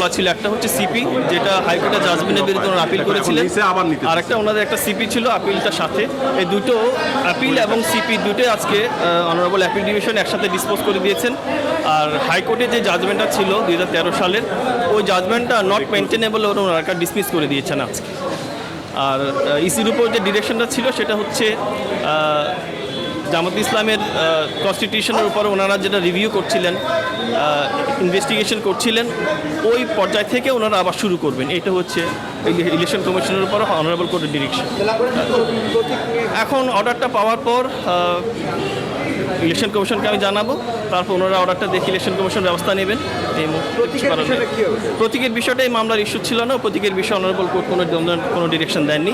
মামলা ছিল। একটা হচ্ছে সিপি যেটা হাইকোর্টের জাজমেন্টের বিরুদ্ধে ওনারা আপিল করেছিলেন। আর একটা ওনাদের একটা সিপি ছিল আপিলটার সাথে। এই দুটো আপিল এবং সিপি দুটোই আজকে অনারেবল অ্যাপিল ডিভিশন একসাথে ডিসপোজ করে দিয়েছেন। আর হাইকোর্টে যে জাজমেন্টটা ছিল দুই হাজার তেরো সালের ওই জাজমেন্টটা নট মেনটেনেবল ওনারা ডিসমিস করে দিয়েছেন আজকে। আর ইসির উপর যে ডিরেকশনটা ছিল সেটা হচ্ছে জামাত ইসলামের কনস্টিটিউশনের উপর ওনারা যেটা রিভিউ করছিলেন ইনভেস্টিগেশন করছিলেন ওই পর্যায় থেকে ওনারা আবার শুরু করবেন। এটা হচ্ছে ইলেকশন কমিশনের উপর অনারেবল কোর্টের ডিরেকশন এখন অর্ডারটা পাওয়ার পর ইলেকশন কমিশনকে আমি জানাব তারপর ওনারা অর্ডারটা দেখে ইলেকশন কমিশন ব্যবস্থা নেবেন। এই। প্রতীকের বিষয়টা এই মামলার ইস্যু ছিল না প্রতীকের বিষয়ে অনারেবল কোর্ট কোনো কোনো ডিরেকশন দেননি।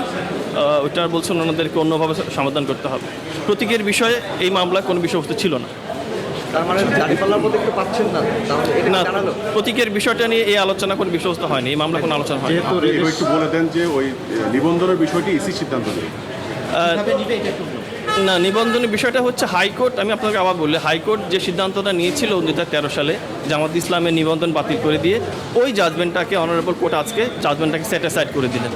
ওটা বলছেন ওনাদেরকে অন্যভাবে সমাধান করতে হবে। প্রতীকের বিষয়ে এই মামলায় কোনো বিষয়বস্তু ছিল না। তার মানে দাঁড়িপাল্লার একটু পাচ্ছেন না এটা না প্রতীকের বিষয়টা নিয়ে এই আলোচনা কোনো বিষয়বস্তু হয়নি এই মামলা কোনো আলোচনা হয়নি। একটু বলে দেন যে ওই নিবন্ধনের বিষয়টি ইসি সিদ্ধান্ত নেবে। না নিবন্ধনের বিষয়টা হচ্ছে হাইকোর্ট আমি আপনাকে আবার বললি হাইকোর্ট যে সিদ্ধান্তটা নিয়েছিল দু তেরো সালে জামাত ইসলামের নিবন্ধন বাতিল করে দিয়ে ওই জাজমেন্টটাকে অনারেবল কোর্ট আজকে জাজমেন্টটাকে অ্যাসাইড করে দিলেন।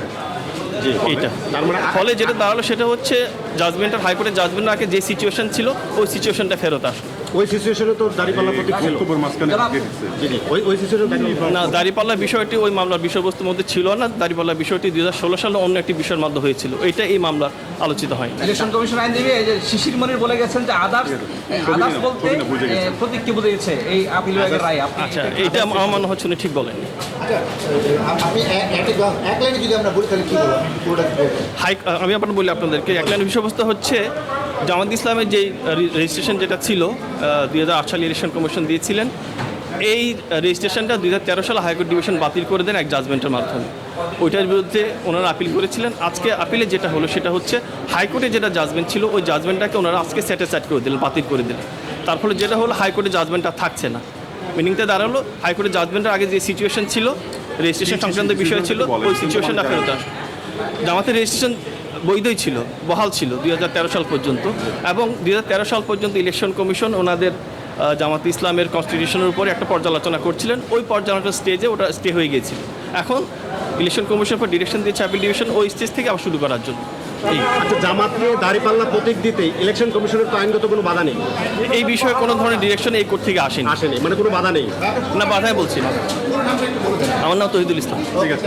এইটা। তার মানে ফলে যেটা দাঁড়াল সেটা হচ্ছে জাজমেন্টের হাইকোর্টের জাজমেন্টের আগে যে সিচুয়েশন ছিল ওই সিচুয়েশনটা ফেরত আসলো ওই সিচুয়েশনে তো দাঁড়িপাল্লা প্রতীক ছিল ওই ওই সিচুয়েশনে না দাঁড়িপাল্লা বিষয়টি ওই মামলার বিষয়বস্তুর মধ্যে ছিল না। দাঁড়িপাল্লা বিষয়টি দুই সালে অন্য একটি বিষয়ের মধ্যে হয়েছিল। এটা এই মামলার আলোচিত হয় ইলেকশন কমিশন আইনজীবী এই যে শিশির মনির বলে গেছেন যে আদার্স আদার্স বলতে। এ, প্রতীককে বুঝিয়েছে এই আপিল বিভাগের রায় আচ্ছা এটা আমার মনে হচ্ছে উনি ঠিক বলেননি আমি এক এক লাইনে যদি আমরা বলি তাহলে কি বলব? পুরোটা কি বলব হাই আমি আপনার বলি আপনাদেরকে এক লাইনের বিষয়বস্তু হচ্ছে জামাত ইসলামের যে রেজিস্ট্রেশন যেটা ছিল দুই হাজার আট সালে ইলেকশন কমিশন দিয়েছিলেন এই রেজিস্ট্রেশনটা দুই হাজার তেরো সালে হাইকোর্ট ডিভিশন বাতিল করে দেন এক জাজমেন্টের মাধ্যমে। ওইটার বিরুদ্ধে ওনারা আপিল করেছিলেন। আজকে আপিলে যেটা হলো সেটা হচ্ছে হাইকোর্টে যেটা জাজমেন্ট ছিল ওই জাজমেন্টটাকে ওনারা আজকে স্যাটিসফাইড করে দিলেন বাতিল করে দিলেন। তার ফলে যেটা হলো হাইকোর্টের জাজমেন্টটা থাকছে না। মিনিংটা দাঁড়াল হাইকোর্টের জাজমেন্টের আগে যে সিচুয়েশন ছিল রেজিস্ট্রেশন সংক্রান্ত বিষয় ছিল ওই সিচুয়েশনটা ফেরত আসে জামাতের রেজিস্ট্রেশন বৈধই ছিল বহাল ছিল দুই হাজার তেরো সাল পর্যন্ত এবং দুই হাজার তেরো সাল পর্যন্ত ইলেকশন কমিশন ওনাদের জামাত ইসলামের কনস্টিটিউশনের উপরে একটা পর্যালোচনা করছিলেন। ওই পর্যালোচনা স্টেজে ওটা স্টে হয়ে গিয়েছিল। এখন ইলেকশন কমিশন পর ডিরেকশন দিয়েছে আপিল ডিভিশন ওই স্টেজ থেকে আবার শুরু করার জন্য। এই। আচ্ছা জামাতকে দাঁড়িপাল্লা প্রতীক দিতে ইলেকশন কমিশনের তো আইনগত কোনো বাধা নেই? এই বিষয়ে কোনো ধরনের ডিরেকশন এই কোর্ট থেকে আসেনি। আসেনি মানে কোনো বাধা নেই? না বাধায় বলছি না। আমার নাম তহিদুল ইসলাম। ঠিক আছে।